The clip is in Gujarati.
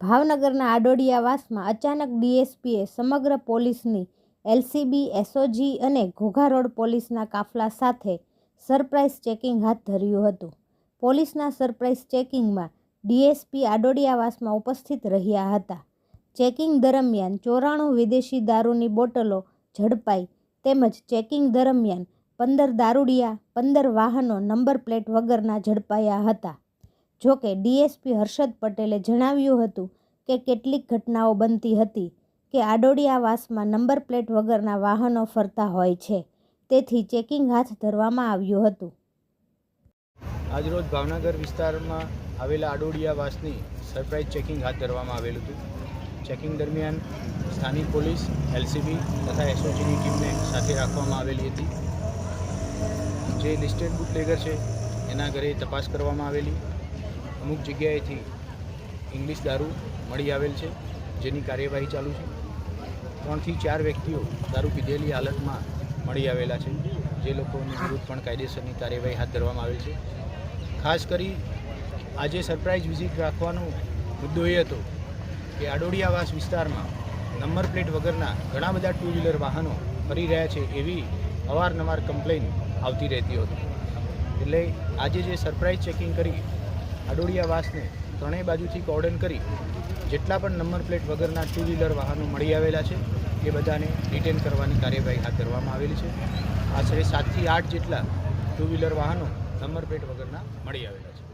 ભાવનગરના આડોડિયાવાસમાં અચાનક ડીએસપીએ સમગ્ર પોલીસની એલસીબી, એસઓજી અને ઘોઘા રોડ પોલીસના કાફલા સાથે સરપ્રાઇઝ ચેકિંગ હાથ ધર્યું હતું. પોલીસના સરપ્રાઇઝ ચેકિંગમાં ડીએસપી આડોડિયાવાસમાં ઉપસ્થિત રહ્યા હતા. ચેકિંગ દરમિયાન ચોરાણું વિદેશી દારૂની બોટલો ઝડપાઈ તેમજ ચેકિંગ દરમિયાન પંદર દારૂડિયા, પંદર વાહનો નંબર પ્લેટ વગરના ઝડપાયા હતા. જોકે ડીએસપી હર્ષદ પટેલે જણાવ્યું હતું કે કેટલીક ઘટનાઓ બનતી હતી કે આડોડિયાવાસમાં નંબર પ્લેટ વગરના વાહનો ફરતા હોય છે. તેથી ચેકિંગ હાથ ધરવામાં આવ્યું હતું. આજરોજ ભાવનગર વિસ્તારમાં આવેલા આડોડિયાવાસની સરપ્રાઇઝ ચેકિંગ હાથ ધરવામાં આવેલું હતું. ચેકિંગ દરમિયાન સ્થાનિક પોલીસ, એલસીબી તથા એસઓજીની ટીમને સાથે રાખવામાં આવેલી હતી. જે લિસ્ટેડ બુટલેગર છે, એના ઘરે તપાસ કરવામાં આવેલી. અમુક જગ્યાએથી ઇંગ્લિશ દારૂ મળી આવેલ છે, જેની કાર્યવાહી ચાલુ છે. ત્રણથી ચાર વ્યક્તિઓ દારૂ પીધેલી હાલતમાં મળી આવેલા છે, જે લોકોની વિરુદ્ધ પણ કાયદેસરની કાર્યવાહી હાથ ધરવામાં આવેલ છે. ખાસ કરી આજે સરપ્રાઇઝ વિઝિટ રાખવાનો મુદ્દો એ હતો કે આડોડિયાવાસ વિસ્તારમાં નંબર પ્લેટ વગરના ઘણા બધા ટુ વ્હીલર વાહનો ફરી રહ્યા છે એવી અવારનવાર કમ્પ્લેન આવતી રહેતી હતી. એટલે આજે જે સરપ્રાઇઝ ચેકિંગ કરી આડોડિયાવાસને ત્રણેય બાજુથી કોર્ડન કરી જેટલા પણ નંબર પ્લેટ વગરના ટુ વ્હીલર વાહનો મળી આવેલા છે, એ બધાને ડિટેન કરવાની કાર્યવાહી હાથ ધરવામાં આવેલી છે. આશરે સાતથી આઠ જેટલા ટુ વ્હીલર વાહનો નંબર પ્લેટ વગરના મળી આવેલા છે.